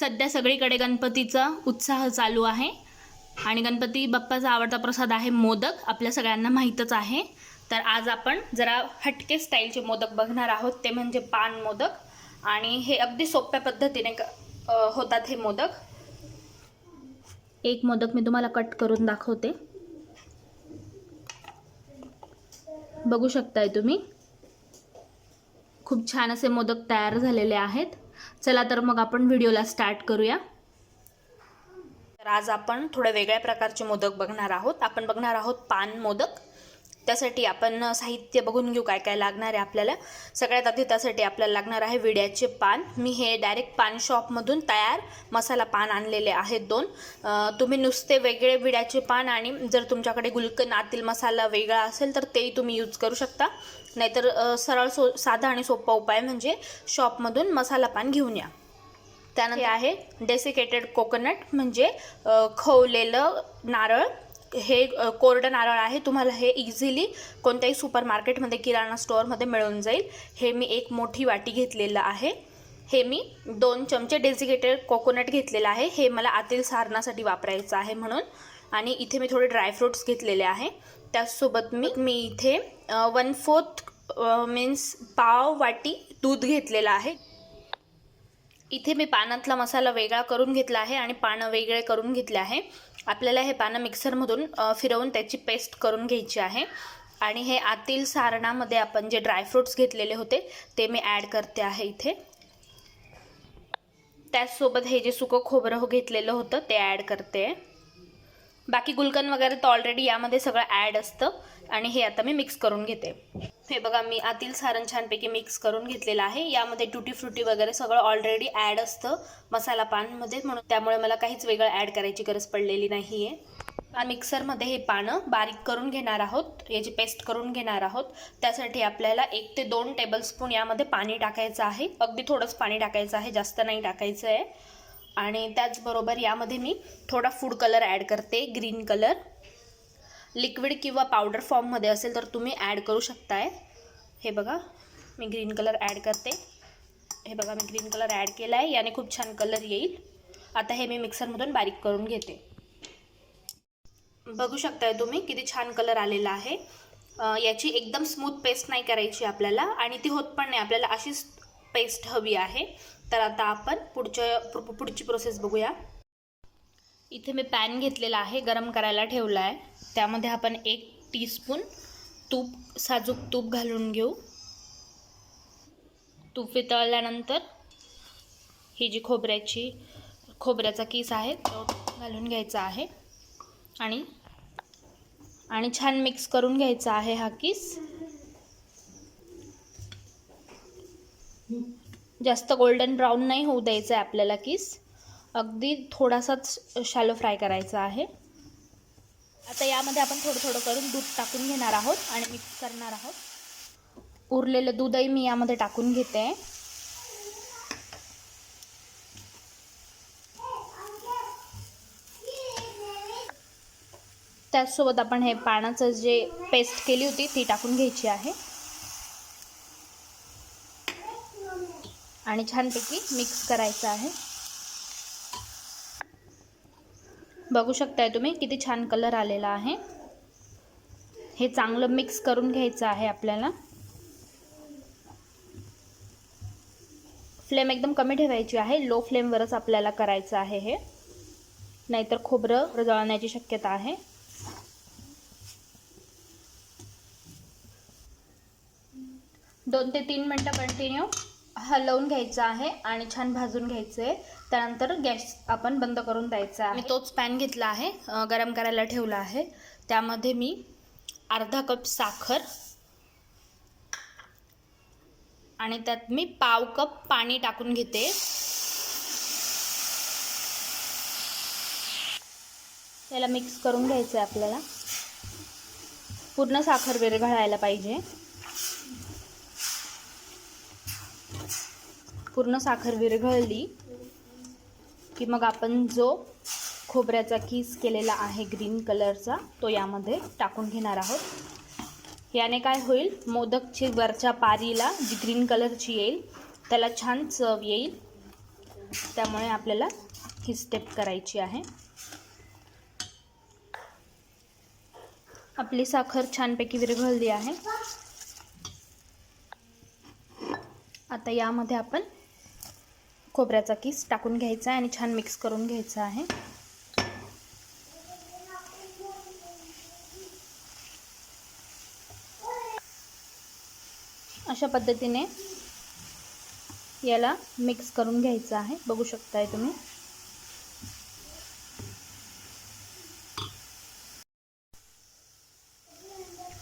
सध्या सगळीकडे गणपतीचा उत्साह चालू आहे. आणि गणपती बाप्पाचा आवडता प्रसाद आहे मोदक. आपल्या सगळ्यांना माहीतच आहे. तर आज आपण जरा हटके स्टाईलचे मोदक बघणार आहोत. ते म्हणजे पान मोदक. आणि हे अगदी सोप्या पद्धतीने क- होतात हे मोदक. एक मोदक मी तुम्हाला कट करून दाखवते. बघू शकताय तुम्ही? खूप छान असे मोदक तयार झालेले आहेत. चला तर मग आपण व्हिडिओला स्टार्ट करूया. तर आज आपण थोड्या वेगळ्या प्रकारचे मोदक बघणार आहोत. आपण बघणार आहोत पान मोदक. त्यासाठी आपण साहित्य बघून घेऊ काय काय लागणार आहे आपल्याला. सगळ्यात आधी त्यासाठी आपल्याला लागणार आहे विड्याचे पान. मी हे डायरेक्ट पान शॉपमधून तयार मसाला पान आणलेले आहेत दोन. तुम्ही नुसते वेगळे विड्याचे पान आणि जर तुमच्याकडे गुलकन आतील मसाला वेगळा असेल तर तेही तुम्ही यूज करू शकता. नाहीतर सरळ सो साधा आणि सोपा उपाय म्हणजे शॉपमधून मसाला पान घेऊन या. त्यानंतर आहे. डेसिकेटेड कोकोनट म्हणजे खवलेलं नारळ हे कोरडं नारळ आहे तुम्हाला हे इझिली कोणत्याही सुपर मार्केटमध्ये किराणा स्टोअरमध्ये मिळून जाईल. हे मी एक मोठी वाटी घेतलेलं आहे. हे मी दोन चमचे डेझिकेटेड कोकोनट घेतलेलं आहे. हे मला आतील सारणासाठी वापरायचं आहे म्हणून. आणि इथे मी थोडे ड्रायफ्रूट्स घेतलेले आहे. त्याचसोबत मी मी इथे वन फोर्थ मीन्स पाव वाटी दूध घेतलेलं आहे. इथे मी पानातला मसाला वेगळा करून घेतला आहे आणि पानं वेगळे करून घेतले आहे. आपल्याला हे पानं मिक्सरमधून फिरवून त्याची पेस्ट करून घ्यायची आहे. आणि हे आतील सारणामध्ये आपण जे ड्रायफ्रूट्स घेतलेले होते ते मी ॲड करते आहे इथे. त्याचसोबत हे जे सुकं खोबरं हो घेतलेलं होतं ते ॲड करते. आहे बाकी गुलकन वगैरे तर ऑलरेडी यामध्ये सगळं ॲड असतं. आणि हे आता मी मिक्स करून घेते. हे बघा मी आतील सारण छानपैकी मिक्स करून घेतलेलं आहे. यामध्ये टुटी फ्रुटी वगैरे सगळं ऑलरेडी ॲड असतं. मसाला पानमध्ये म्हणून. त्यामुळे मला काहीच वेगळं ॲड करायची गरज पडलेली नाही आहे मिक्सरमध्ये हे पानं बारीक करून घेणार आहोत. याची पेस्ट करून घेणार आहोत. त्यासाठी आपल्याला एक ते दोन टेबलस्पून यामध्ये पाणी टाकायचं आहे. अगदी थोडंच पाणी टाकायचं आहे. जास्त नाही टाकायचं आहे आणि त्याचबरोबर यामध्ये मी थोडा फूड कलर ॲड करते ग्रीन कलर लिक्विड किंवा पावडर फॉर्ममध्ये असेल तर तुम्ही ॲड करू शकताय. हे बघा मी ग्रीन कलर ॲड करते. हे बघा मी ग्रीन कलर ॲड केला आहे याने खूप छान कलर येईल. आता हे मी मिक्सरमधून बारीक करून घेते. बघू शकताय तुम्ही किती छान कलर आलेला आहे. याची एकदम स्मूथ पेस्ट नाही करायची आपल्याला आणि ती होत पण नाही. आपल्याला अशीच पेस्ट हवी आहे. तर आता आपण पुढच्या पुढची प्रोसेस बघूया. इथे मी पॅन घेतलेला आहे गरम करायला ठेवला आहे. त्यामध्ये आपण एक टीस्पून तूप साजूक तूप घालून घेऊ. तूप वितळल्यानंतर ही जी खोबऱ्याची खोबऱ्याचा किस आहे तो घालून घ्यायचा आहे. आणि आणि छान मिक्स करून घ्यायचा आहे हा किस. जास्त गोल्डन ब्राऊन नाही होऊ द्यायचं आहे आपल्याला किस अगदी थोडासाच शॅलो फ्राय करायचा आहे. आता यामध्ये आपण थोडं थोडं करून दूध टाकून घेणार आहोत आणि मिक्स करणार आहोत. उरलेलं दूधही मी यामध्ये टाकून घेते. त्याचसोबत आपण हे पाण्याचं जे पेस्ट केली होती ती टाकून घ्यायची आहे. आणि छानपैकी मिक्स करायचं आहे. बघू शकताय तुम्ही किती छान कलर आलेला आहे. हे चांगलं मिक्स करून घ्यायचं आहे आपल्याला. फ्लेम एकदम कमी ठेवायची आहे. लो फ्लेमवरच आपल्याला करायचं आहे हे. नाहीतर खोबरं जळण्याची शक्यता आहे. दोन ते तीन मिनटं कंटिन्यू हलवून घ्यायचं आहे आणि छान भाजून घ्यायचं आहे. त्यानंतर गॅस आपण बंद करून द्यायचा आहे. मी तोच पॅन घेतला आहे गरम करायला ठेवला आहे. त्यामध्ये मी अर्धा कप साखर आणि त्यात मी पाव कप पाणी टाकून घेते. त्याला मिक्स करून घ्यायचं आहे आपल्याला. पूर्ण साखर विरघळायला पाहिजे. पूर्ण साखर विरघळली की मग आपण जो खोबऱ्याचा किस केलेला आहे ग्रीन कलरचा तो यामध्ये टाकून घेणार आहोत. याने काय होईल? मोदकची वरच्या पारीला जी ग्रीन कलरची येईल त्याला छान चव येईल. त्यामुळे आपल्याला ही स्टेप करायची आहे. आपली साखर छानपैकी विरघळली आहे. आता यामध्ये आपण खोबऱ्याचा किस टाकून घ्यायचा आहे आणि छान मिक्स करून घ्यायचा आहे. अशा पद्धतीने याला मिक्स करून घ्यायचं आहे. बघू शकताय तुम्ही.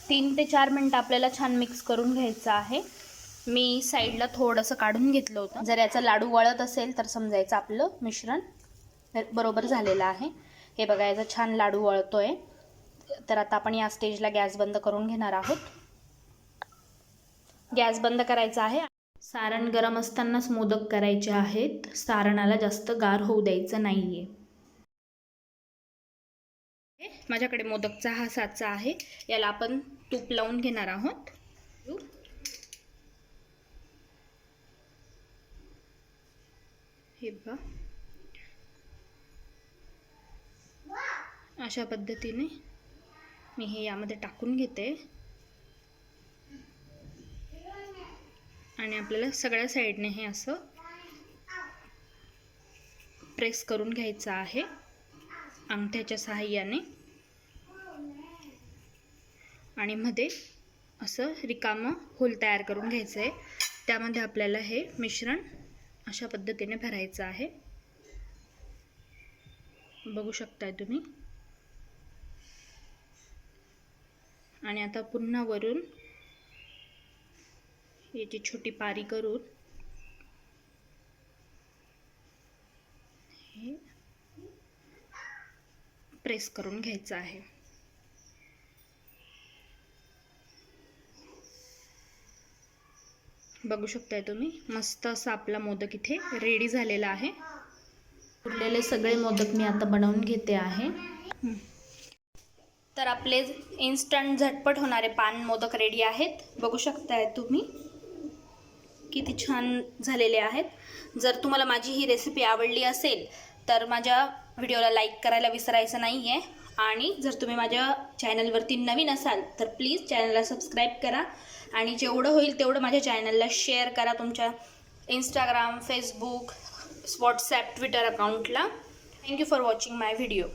तीन ते चार मिनटं आपल्याला छान मिक्स करून घ्यायचं आहे. मी साईडला थोडंसं काढून घेतलं होतं. जर याचा लाडू वळत असेल तर समजायचं आपलं मिश्रण. बरोबर झालेलं आहे. हे बघा याचा छान लाडू वळतोय. तर आता आपण या स्टेजला गॅस बंद करून घेणार आहोत. गॅस बंद करायचा आहे. सारण गरम असतानाच मोदक करायचे आहेत. सारणाला जास्त गार होऊ द्यायचं नाही आहे माझ्याकडे मोदकचा हा साचा आहे. याला आपण तूप लावून घेणार आहोत. हे. बघा अशा पद्धतीने मी हे यामध्ये टाकून घेते. आणि आपल्याला सगळ्या साईडने हे असं प्रेस करून घ्यायचं आहे. अंगठ्याच्या सहाय्याने. आणि मध्ये असं रिकामं होल तयार करून घ्यायचं आहे त्यामध्ये आपल्याला हे मिश्रण अशा पद्धतीने भरायचं आहे. बघू शकताय तुम्ही. आणि आता पुन्हा वरून याची छोटी पारी करून हे प्रेस करून घ्यायचं आहे. बघू शकताय तुम्ही. मस्त असा आपला मोदक इथे रेडी झालेला आहे. उरलेले सगळे मोदक मी आता बनवून घेते आहे. तर आपले इन्स्टंट झटपट होणारे पान मोदक रेडी आहेत. बघू शकताय तुम्ही. किती छान झालेले आहेत. जर तुम्हाला माझी ही रेसिपी आवडली असेल तर माझ्या व्हिडिओला लाईक करायला विसरायचं नाही आहे आणि जर तुम्ही माझ्या चॅनलवरती नवीन असाल तर प्लीज चॅनलला सबस्क्राईब करा आणि जेवढं होईल तेवढं माझ्या चॅनलला शेअर करा तुमच्या इंस्टाग्राम फेसबुक व्हॉट्सॲप ट्विटर अकाउंटला thank you for watching my video